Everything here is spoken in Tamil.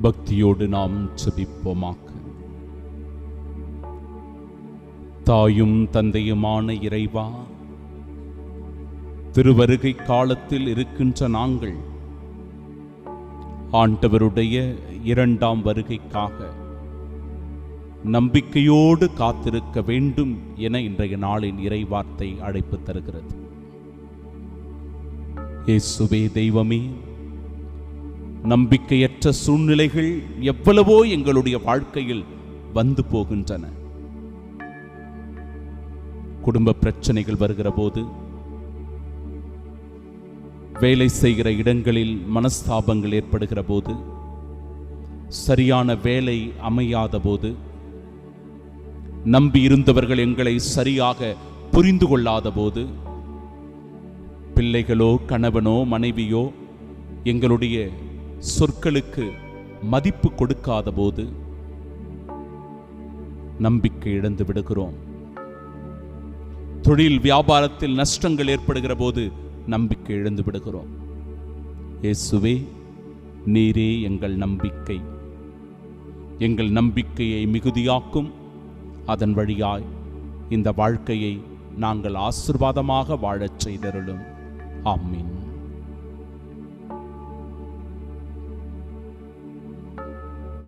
பக்தியோடு நாம் செபிப்போமாக்க தாயும் தந்தையுமான இறைவா திருவருகை காலத்தில் இருக்கின்ற நாங்கள் ஆண்டவருடைய இரண்டாம் வருகைக்காக நம்பிக்கையோடு காத்திருக்க வேண்டும் என இன்றைய நாளின் இறைவார்த்தை அழைப்பு தருகிறது. இயேசுவே தெய்வமே நம்பிக்கையற்ற சூழ்நிலைகள் எவ்வளவோ எங்களுடைய வாழ்க்கையில் வந்து போகின்றன. குடும்ப பிரச்சனைகள் வருகிற போது வேலை செய்கிற இடங்களில் மனஸ்தாபங்கள் ஏற்படுகிற போது சரியான வேலை அமையாத போது நம்பி இருந்தவர்கள் எங்களை சரியாக புரிந்து கொள்ளாத போது பிள்ளைகளோ கணவனோ மனைவியோ எங்களுடைய சொற்களுக்கு மதிப்பு கொடுக்காத போது நம்பிக்கை இழந்து விடுகிறோம். தொழில் வியாபாரத்தில் நஷ்டங்கள் ஏற்படுகிற போது நம்பிக்கை இழந்து விடுகிறோம். இயேசுவே நீரே எங்கள் நம்பிக்கை. எங்கள் நம்பிக்கையை மிகுதியாக்கும். அதன் வழியாய் இந்த வாழ்க்கையை நாங்கள் ஆசிர்வாதமாக வாழச் செய்தருளும். ஆமீன்.